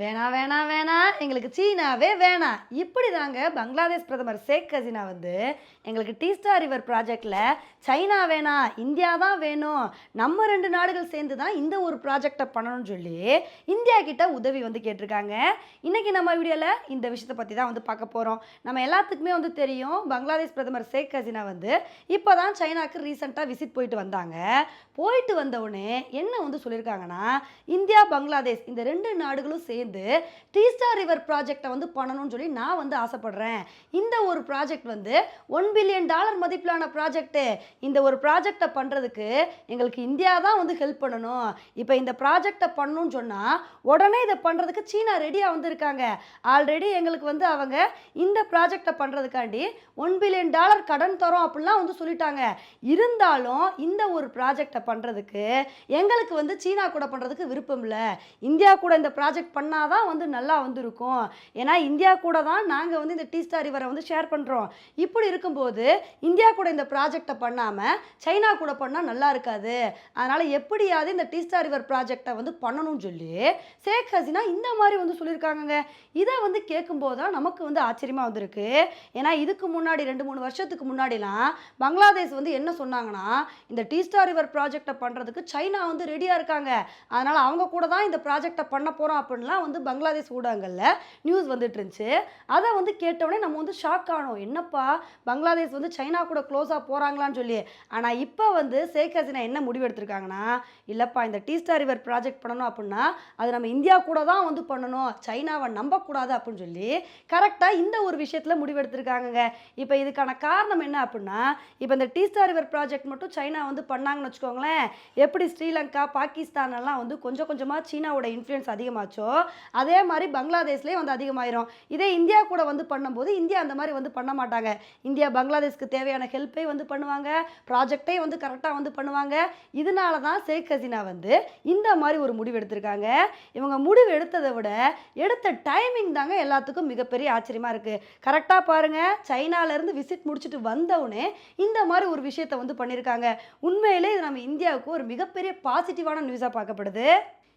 வேணா வேணா வேணா. எங்களுக்கு சீனாவே வேணாம் இப்படி தாங்க பங்களாதேஷ் பிரதமர் ஷேக் ஹசீனா வந்து எங்களுக்கு டீ ஸ்டார் ரிவர் ப்ராஜெக்டில் சைனா வேணாம் இந்தியா தான் வேணும். நம்ம ரெண்டு நாடுகள் சேர்ந்து தான் இந்த ஒரு ப்ராஜெக்டை பண்ணணும்னு சொல்லி இந்தியா கிட்ட உதவி வந்து கேட்டிருக்காங்க. இன்றைக்கி நம்ம வீடியோவில் இந்த விஷயத்தை பற்றி தான் வந்து பார்க்க போகிறோம் நம்ம எல்லாத்துக்குமே வந்து தெரியும் பங்களாதேஷ் பிரதமர் ஷேக் ஹசீனா வந்து இப்போ தான் சைனாக்கு ரீசெண்டாக விசிட் போயிட்டு வந்தாங்க. போயிட்டு வந்தவுடனே என்ன வந்து சொல்லியிருக்காங்கன்னா இந்தியா பங்களாதேஷ் இந்த ரெண்டு நாடுகளும் சேர்ந்து டீஸ்டா ரிவர் ப்ராஜெக்டை வந்து பண்ணணும்னு சொல்லி நான் வந்து ஆசைப்படுறேன். இந்த ஒரு ப்ராஜெக்ட் வந்து ஒன் பில்லியன் டாலர் மதிப்பிலான ப்ராஜெக்ட்டு இந்த ஒரு ப்ராஜெக்டை பண்ணுறதுக்கு எங்களுக்கு இந்தியா தான் வந்து ஹெல்ப் பண்ணணும். இப்போ இந்த ப்ராஜெக்டை பண்ணணும்னு சொன்னால் உடனே இதை பண்ணுறதுக்கு சீனா ரெடியாக வந்திருக்காங்க. ஆல்ரெடி எங்களுக்கு வந்து அவங்க இந்த ப்ராஜெக்டை பண்ணுறதுக்காண்டி ஒன் பில்லியன் டாலர் கடன் தரோம் அப்படிலாம் வந்து சொல்லிட்டாங்க. இருந்தாலும் இந்த ஒரு ப்ராஜெக்டை பண்ணுறதுக்கு எங்களுக்கு வந்து சீனா கூட பண்ணுறதுக்கு விருப்பம் இல்லை. இந்தியா கூட இந்த ப்ராஜெக்ட் பண்ணால் பண்ணாதான் வந்து நல்லா வந்திருக்கும். ஏன்னா இந்தியா கூட தான் நாங்கள் வந்து இந்த டீ ஸ்டார் ரிவரை வந்து ஷேர் பண்ணுறோம் இப்படி இருக்கும்போது இந்தியா கூட இந்த ப்ராஜெக்டை பண்ணாமல் சைனா கூட பண்ணால் நல்லா இருக்காது. அதனால் எப்படியாவது இந்த டீ ஸ்டார் ரிவர் ப்ராஜெக்டை வந்து பண்ணணும்னு சொல்லி ஷேக் ஹசீனா இந்த மாதிரி வந்து சொல்லியிருக்காங்கங்க. இதை வந்து கேட்கும்போது தான் நமக்கு வந்து ஆச்சரியமாக வந்திருக்கு. ஏன்னா இதுக்கு முன்னாடி ரெண்டு மூணு வருஷத்துக்கு முன்னாடிலாம் பங்களாதேஷ் வந்து என்ன சொன்னாங்கன்னா இந்த டீ ஸ்டார் ரிவர் ப்ராஜெக்டை பண்ணுறதுக்கு சைனா வந்து ரெடியாக இருக்காங்க. அதனால் அவங்க கூட தான் இந்த ப்ராஜெக்டை பண்ண போகிறோம் அப்படின்லாம் வந்து பங்களாதேஷ் ஊடகங்களில் நியூஸ் வந்துட்டு இருந்துச்சு அதை வந்து கேட்டவுடனே நம்ம வந்து ஷாக் ஆனோம். என்னப்பா? பங்களாதேஷ் வந்து சைனா கூட க்ளோஸாக போகிறாங்களான்னு சொல்லி. ஆனால் இப்போ வந்து ஷேக் ஹசினா என்ன முடிவு எடுத்திருக்காங்கன்னா இல்லைப்பா இந்த டீ ஸ்டார் ரிவர் ப்ராஜெக்ட் பண்ணணும் அப்படின்னா அது நம்ம இந்தியா கூட தான் வந்து பண்ணணும். சைனாவை நம்பக்கூடாது அப்படின்னு சொல்லி கரெக்டாக இந்த ஒரு விஷயத்தில் முடிவெடுத்திருக்காங்கங்க. இப்போ இதுக்கான காரணம் என்ன அப்படின்னா இப்போ இந்த டீ ஸ்டார் ரிவர் ப்ராஜெக்ட் மட்டும் சைனா வந்து பண்ணாங்கன்னு வச்சுக்கோங்களேன். எப்படி ஸ்ரீலங்கா பாகிஸ்தான் எல்லாம் வந்து கொஞ்சம் கொஞ்சமாக சீனாவோட இன்ஃப்ளூயன்ஸ் அதிகமாச்சோ அதே மாதிரி பங்களாதேஷ்லேயே வந்து அதிகமாயிரும். இதே இந்தியா கூட வந்து பண்ணும்போது இந்தியா அந்த மாதிரி வந்து பண்ண மாட்டாங்க. இந்தியா பங்களாதேஷ்க்கு தேவையான ஹெல்ப்பை வந்து பண்ணுவாங்க. ப்ராஜெக்டை வந்து கரெக்டாக வந்து பண்ணுவாங்க. இதனால தான் ஷேக் ஹசீனா வந்து இந்த மாதிரி ஒரு முடிவு எடுத்திருக்காங்க. இவங்க முடிவு எடுத்ததை விட எடுத்த டைமிங் தாங்க எல்லாத்துக்கும் மிகப்பெரிய ஆச்சரியமாக இருக்குது கரெக்டாக பாருங்கள் சைனாலேருந்து விசிட் முடிச்சுட்டு வந்தவுடனே இந்த மாதிரி ஒரு விஷயத்தை வந்து பண்ணியிருக்காங்க உண்மையிலே இது நம்ம இந்தியாவுக்கு ஒரு மிகப்பெரிய பாசிட்டிவான நியூஸாக பார்க்கப்படுது.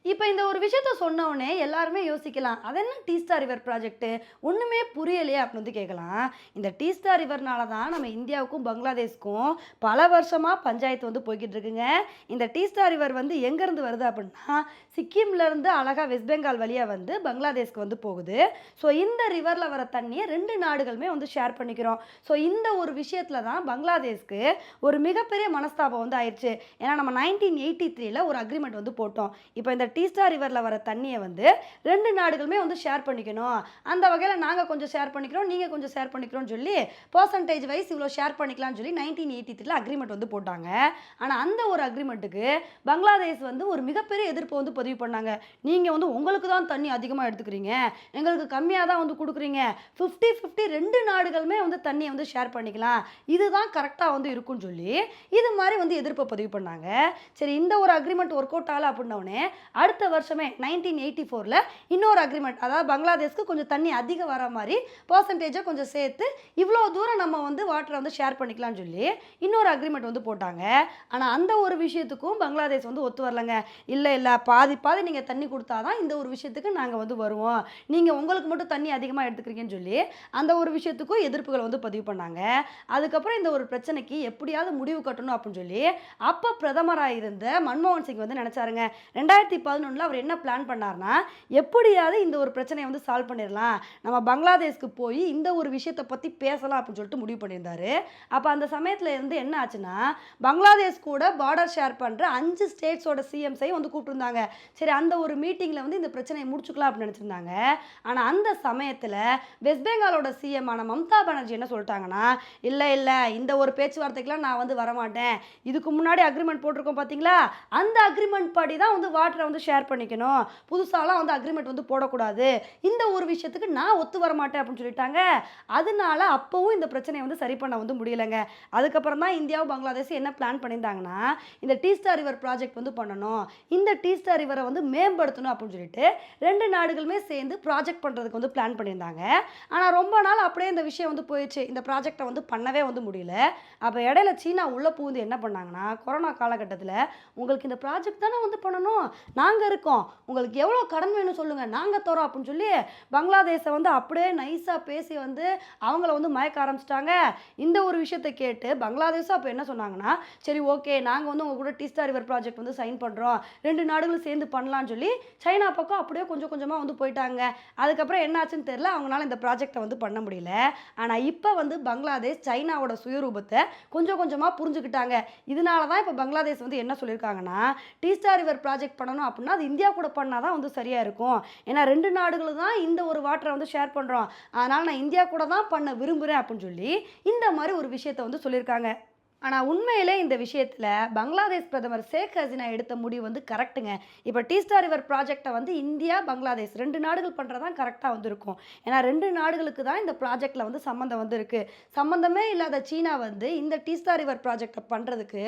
இப்போ இந்த ஒரு விஷயத்த சொன்ன எல்லாருமே யோசிக்கலாம் அது என்ன டீ ஸ்டார் ரிவர் ப்ராஜெக்ட்டு ஒன்றுமே புரியலையே அப்படின்னு வந்து கேட்கலாம். இந்த டீ ஸ்டார் ரிவர்னால தான் நம்ம இந்தியாவுக்கும் பங்களாதேஷ்க்கும் பல வருஷமாக பஞ்சாயத்து வந்து போய்கிட்டு இருக்குங்க. இந்த டீ ஸ்டார் ரிவர் வந்து எங்கேருந்து வருது அப்படின்னா சிக்கிம்லேருந்து அழகாக வெஸ்ட் பெங்கால் வழியாக வந்து பங்களாதேஷ்க்கு வந்து போகுது. ஸோ இந்த ரிவரில் வர தண்ணியை ரெண்டு நாடுகளுமே வந்து ஷேர் பண்ணிக்கிறோம். ஸோ இந்த ஒரு விஷயத்தில் தான் பங்களாதேஷ்க்கு ஒரு மிகப்பெரிய மனஸ்தாபம் வந்து ஆயிடுச்சு. ஏன்னா நம்ம நைன்டீன் எயிட்டி த்ரீல ஒரு அக்ரிமெண்ட் வந்து போட்டோம். இப்போ இந்த டீஸ்டா ரிவரில் வர தண்ணியை வந்து ரெண்டு நாடுகளுமே வந்து ஷேர் பண்ணிக்கணும். அந்த வகையில் நாங்கள் கொஞ்சம் ஷேர் பண்ணிக்கிறோம் நீங்கள் கொஞ்சம் ஷேர் பண்ணிக்கிறோம்னு சொல்லி பர்சன்டேஜ் வைஸ் இவ்வளோ ஷேர் பண்ணிக்கலாம்னு சொல்லி நைன்டீன் எயிட்டி த்ரீல அக்ரிமெண்ட் வந்து போட்டாங்க. ஆனால் அந்த ஒரு அக்ரிமெண்ட்டுக்கு பங்களாதேஷ் வந்து ஒரு மிகப்பெரிய எதிர்ப்பு வந்து பதிவு பண்ணாங்க. நீங்கள் வந்து உங்களுக்கு தான் தண்ணி அதிகமாக எடுத்துக்கிறீங்க. எங்களுக்கு கம்மியாக தான் வந்து கொடுக்குறீங்க. ஃபிஃப்டி ஃபிஃப்டி ரெண்டு நாடுகளுமே வந்து தண்ணியை வந்து ஷேர் பண்ணிக்கலாம். இதுதான் கரெக்டாக வந்து இருக்கும்னு சொல்லி இது மாதிரி வந்து எதிர்ப்பை பதிவு பண்ணாங்க. சரி இந்த ஒரு அக்ரிமெண்ட் ஒர்க் அவுட் ஆகல அப்படின்னோடனே அடுத்த வருஷமே நைன்டீன் எயிட்டி ஃபோரில் இன்னொரு அக்ரிமெண்ட் அதாவது பங்களாதேஷ்க்கு கொஞ்சம் தண்ணி அதிகம் வர மாதிரி பர்சன்டேஜை கொஞ்சம் சேர்த்து இவ்வளோ தூரம் நம்ம வந்து வாட்டரை வந்து ஷேர் பண்ணிக்கலாம்னு சொல்லி இன்னொரு அக்ரிமெண்ட் வந்து போட்டாங்க. ஆனால் அந்த ஒரு விஷயத்துக்கும் பங்களாதேஷ் வந்து ஒத்து வரலங்க. இல்லை இல்லை பாதி பாதி நீங்கள் தண்ணி கொடுத்தா தான் இந்த ஒரு விஷயத்துக்கு நாங்கள் வந்து வருவோம். நீங்கள் உங்களுக்கு மட்டும் தண்ணி அதிகமாக எடுத்துக்கிறீங்கன்னு சொல்லி அந்த ஒரு விஷயத்துக்கும் எதிர்ப்புகளை வந்து பதிவு பண்ணாங்க. அதுக்கப்புறம் இந்த ஒரு பிரச்சனைக்கு எப்படியாவது முடிவு கட்டணும் அப்படின்னு சொல்லி அப்போ பிரதமராக இருந்த மன்மோகன் சிங் வந்து நினச்சாருங்க. ரெண்டாயிரத்தி பதினொன்றில் அவர் என்ன பிளான் பண்ணார்னா எப்படியாவது இந்த ஒரு பிரச்சனையை வந்து சால்வ் பண்ணிடலாம். நம்ம பங்களாதேஷ்க்கு போய் இந்த ஒரு விஷயத்தை பற்றி பேசலாம் அப்படின்னு சொல்லிட்டு முடிவு பண்ணியிருந்தாரு. அப்போ அந்த சமயத்தில் இருந்து என்ன ஆச்சுன்னா பங்களாதேஷ் கூட பார்டர் ஷேர் பண்ணுற அஞ்சு ஸ்டேட்ஸோட சிஎம்ஸையும் வந்து கூப்பிட்டுருந்தாங்க. சரி அந்த ஒரு மீட்டிங்கில் வந்து இந்த பிரச்சனையை முடிச்சுக்கலாம் அப்படின்னு நினச்சிருந்தாங்க. ஆனால் அந்த சமயத்தில் வெஸ்ட் பெங்காலோட சிஎம் ஆன மம்தா பானர்ஜி என்ன சொல்லிட்டாங்கன்னா இல்லை இல்லை இந்த ஒரு பேச்சுவார்த்தைக்கெலாம் நான் வந்து வரமாட்டேன். இதுக்கு முன்னாடி அக்ரிமெண்ட் போட்டிருக்கோம் பார்த்தீங்களா அந்த அக்ரிமெண்ட் படி தான் வந்து வாட்டரை வந்து ஷேர் பண்ணிக்கணும். புதுசாலாம் வந்து அக்ரிமெண்ட் வந்து போடக்கூடாது. இந்த ஒரு விஷயத்துக்கு நான் ஒத்து வர மாட்டேன் அப்படின்னு சொல்லிட்டாங்க. அதனால அப்போவும் இந்த பிரச்சனையை வந்து சரி பண்ண வந்து முடியலைங்க. அதுக்கப்புறம் தான் இந்தியாவும் பங்களாதேஷ் என்ன பிளான் பண்ணியிருந்தாங்கன்னா இந்த டீ ஸ்டார் ரிவர் ப்ராஜெக்ட் வந்து பண்ணணும். இந்த டீ ஸ்டார் ரிவரை வந்து மேம்படுத்தணும் அப்படின்னு சொல்லிட்டு ரெண்டு நாடுகளுமே சேர்ந்து ப்ராஜெக்ட் பண்ணுறதுக்கு வந்து பிளான் பண்ணியிருந்தாங்க. ஆனால் ரொம்ப நாள் அப்படியே இந்த விஷயம் வந்து போயிடுச்சு. இந்த ப்ராஜெக்டை வந்து பண்ணவே வந்து முடியல. அப்போ இடையில சீனா உள்ளே பூந்து என்ன பண்ணாங்கன்னா கொரோனா காலகட்டத்தில் உங்களுக்கு இந்த ப்ராஜெக்ட் தானே வந்து பண்ணணும். நான் நாங்கள் இருக்கோம். உங்களுக்கு எவ்வளோ கடன் வேணும் சொல்லுங்கள் நாங்கள் தரோம் அப்படின்னு சொல்லி பங்களாதேஷை வந்து அப்படியே நைஸாக பேசி வந்து அவங்கள வந்து மயக்க ஆரம்பிச்சிட்டாங்க. இந்த ஒரு விஷயத்தை கேட்டு பங்களாதேஷும் அப்போ என்ன சொன்னாங்கன்னா சரி ஓகே நாங்கள் வந்து உங்கள் கூட டீஸ்டா ரிவர் ப்ராஜெக்ட் வந்து சைன் பண்ணுறோம் ரெண்டு நாடுகளும் சேர்ந்து பண்ணலான்னு சொல்லி சைனா பக்கம் அப்படியே கொஞ்சம் கொஞ்சமாக வந்து போயிட்டாங்க. அதுக்கப்புறம் என்னாச்சுன்னு தெரியல. அவங்களால இந்த ப்ராஜெக்டை வந்து பண்ண முடியல. ஆனால் இப்போ வந்து பங்களாதேஷ் சைனாவோட சுயரூபத்தை கொஞ்சம் கொஞ்சமாக புரிஞ்சுக்கிட்டாங்க. இதனால தான் இப்போ பங்களாதேஷ் வந்து என்ன சொல்லியிருக்காங்கன்னா டீஸ்டா ரிவர் ப்ராஜெக்ட் பண்ணணும் அப்படின்னு அப்படின்னா அது இந்தியா கூட பண்ணால் தான் வந்து சரியாக இருக்கும். ஏன்னா ரெண்டு நாடுகளும் தான் இந்த ஒரு வாட்டரை வந்து ஷேர் பண்ணுறோம் அதனால் நான் இந்தியா கூட தான் பண்ண விரும்புகிறேன் அப்படின்னு சொல்லி இந்த மாதிரி ஒரு விஷயத்தை வந்து சொல்லியிருக்காங்க. ஆனால் உண்மையிலே இந்த விஷயத்தில் பங்களாதேஷ் பிரதமர் ஷேக் ஹசீனா எடுத்த முடிவு வந்து கரெக்ட்டுங்க. இப்போ டீஸ்டா ரிவர் ப்ராஜெக்டை வந்து இந்தியா பங்களாதேஷ் ரெண்டு நாடுகள் பண்ணுறது தான் கரெக்டாக வந்திருக்கும். ஏன்னா ரெண்டு நாடுகளுக்கு தான் இந்த ப்ராஜெக்டில் வந்து சம்மந்தம் வந்து இருக்குது சம்மந்தமே இல்லாத சீனா வந்து இந்த டீஸ்டா ரிவர் ப்ராஜெக்டை பண்ணுறதுக்கு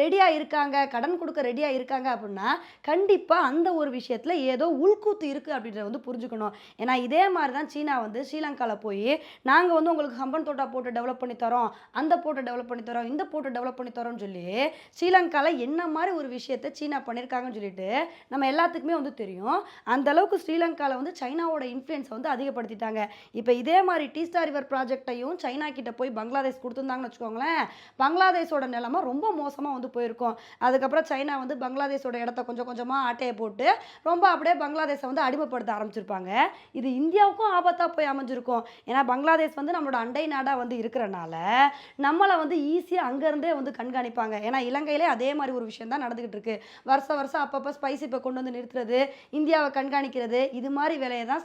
ரெடியாக இருக்காங்க. கடன் கொடுக்க ரெடியாக இருக்காங்க அப்படின்னா கண்டிப்பாக அந்த ஒரு விஷயத்தில் ஏதோ உள்கூத்து இருக்குது அப்படின்றத வந்து புரிஞ்சுக்கணும். ஏன்னா இதே மாதிரி தான் சீனா வந்து ஸ்ரீலங்காவில் போய் நாங்கள் வந்து உங்களுக்கு ஹம்பன் தோட்டா போட்டு டெவலப் பண்ணி தரோம் அந்த போட்டை டெவலப் பண்ணி தரோம் இந்த போட்டு டெவலப் பண்ணி தரோம்னு சொல்லி ஸ்ரீலங்காவில் என்ன மாதிரி ஒரு விஷயத்தை சீனா பண்ணியிருக்காங்கன்னு சொல்லிட்டு நம்ம எல்லாத்துக்குமே வந்து தெரியும். அந்த அளவுக்கு ஸ்ரீலங்காவில் வந்து சைனாவோட இன்ஃப்ளூயன்ஸை வந்து அதிகப்படுத்திட்டாங்க. இப்போ இதே மாதிரி டீ ஸ்டார் ரிவர் ப்ராஜெக்டையும் சைனா கிட்ட போய் பங்களாதேஷ் கொடுத்துருந்தாங்கன்னு வச்சுக்கோங்களேன் பங்களாதேஷோட நிலமை ரொம்ப மோசமாக வந்து போயிருக்கும். அதுக்கப்புறம் சைனா வந்து பங்களாதேஷோட இடத்த கொஞ்சம் கொஞ்சமாக ஆட்டையை போட்டு ரொம்ப அப்படியே பங்களாதேஷை வந்து அடிமைப்படுத்த ஆரம்பிச்சிருப்பாங்க. இது இந்தியாவுக்கும் ஆபத்தாக போய் அமைஞ்சிருக்கும். ஏன்னா பங்களாதேஷ் வந்து நம்மளோட அண்டை நாடாக வந்து இருக்கிறனால நம்மளை வந்து ஈஸியாக அங்கே அங்கேருந்தே வந்து கண்காணிப்பாங்க. ஏன்னா இலங்கையிலே அதே மாதிரி ஒரு விஷயம் தான் நடந்துகிட்டு இருக்கு வருஷம் வருஷம் அப்பப்போ ஸ்பைஸ் இப்போ கொண்டு வந்து நிறுத்துறது இந்தியாவை கண்காணிக்கிறது இது மாதிரி வேலையை தான்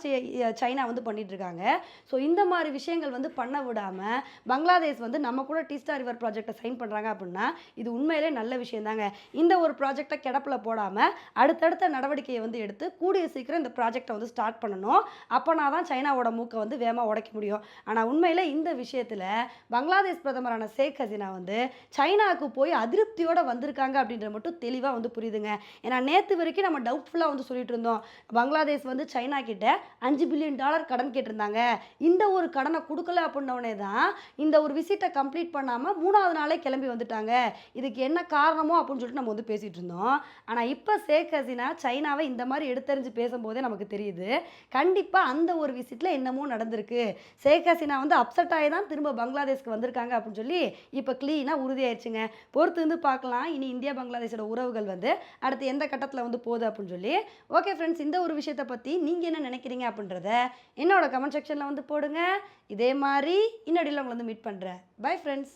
சைனா வந்து பண்ணிட்டு இருக்காங்க ஸோ இந்த மாதிரி விஷயங்கள் வந்து பண்ண விடாமல் பங்களாதேஷ் வந்து நம்ம கூட டீஸ்டா ரிவர் ப்ராஜெக்டை சைன் பண்ணுறாங்க அப்படின்னா இது உண்மையிலே நல்ல விஷயம் தாங்க. இந்த ஒரு ப்ராஜெக்டை கிடப்பில் போடாமல் அடுத்தடுத்த நடவடிக்கையை வந்து எடுத்து கூடிய சீக்கிரம் இந்த ப்ராஜெக்டை வந்து ஸ்டார்ட் பண்ணணும். அப்போனா தான் சைனாவோட மூக்கை வந்து வேகமாக உடைக்க முடியும். ஆனால் உண்மையில் இந்த விஷயத்தில் பங்களாதேஷ் பிரதமரான ஷேக் ஹசீனா வந்து சைனாவுக்கு போய் அதிருப்தியோடு வந்திருக்காங்க அப்படின்றது மட்டும் தெளிவாக வந்து புரியுதுங்க. ஏன்னா நேற்று வரைக்கும் நம்ம டவுட்ஃபுல்லாக வந்து சொல்லிட்டு இருந்தோம். பங்களாதேஷ் வந்து சைனா கிட்ட அஞ்சு பில்லியன் டாலர் கடன் கேட்டிருந்தாங்க. இந்த ஒரு கடனை கொடுக்கல அப்படின்னோடனே தான் இந்த ஒரு விசிட்டை கம்ப்ளீட் பண்ணாமல் மூணாவது நாளே கிளம்பி வந்துட்டாங்க. இதுக்கு என்ன காரணமோ அப்படின்னு சொல்லிட்டு நம்ம வந்து பேசிகிட்டு இருந்தோம். ஆனால் இப்போ ஷேக் ஹசீனா சைனாவை இந்த மாதிரி எடுத்தறிஞ்சு பேசும்போதே நமக்கு தெரியுது. கண்டிப்பாக அந்த ஒரு விசிட்டில் என்னமோ நடந்திருக்கு. ஷேக் ஹசீனா வந்து அப்செட் ஆகி தான் திரும்ப பங்களாதேஷ்க்கு வந்திருக்காங்க அப்படின்னு சொல்லி இப்போ க்ளீனாக உறுதியாயிருச்சுங்க. பொறுத்து வந்து பார்க்கலாம். இனி இந்தியா பங்களாதேஷோட உறவுகள் வந்து அடுத்து எந்த கட்டத்தில் வந்து போகுது அப்படின்னு சொல்லி. ஓகே ஃப்ரெண்ட்ஸ் இந்த ஒரு விஷயத்தை பற்றி நீங்கள் என்ன நினைக்கிறீங்க அப்படின்றத என்னோட கமெண்ட் செக்ஷனில் வந்து போடுங்க. இதே மாதிரி இன்னடியில் உங்களை வந்து மீட் பண்ணுறேன் பை ஃப்ரெண்ட்ஸ்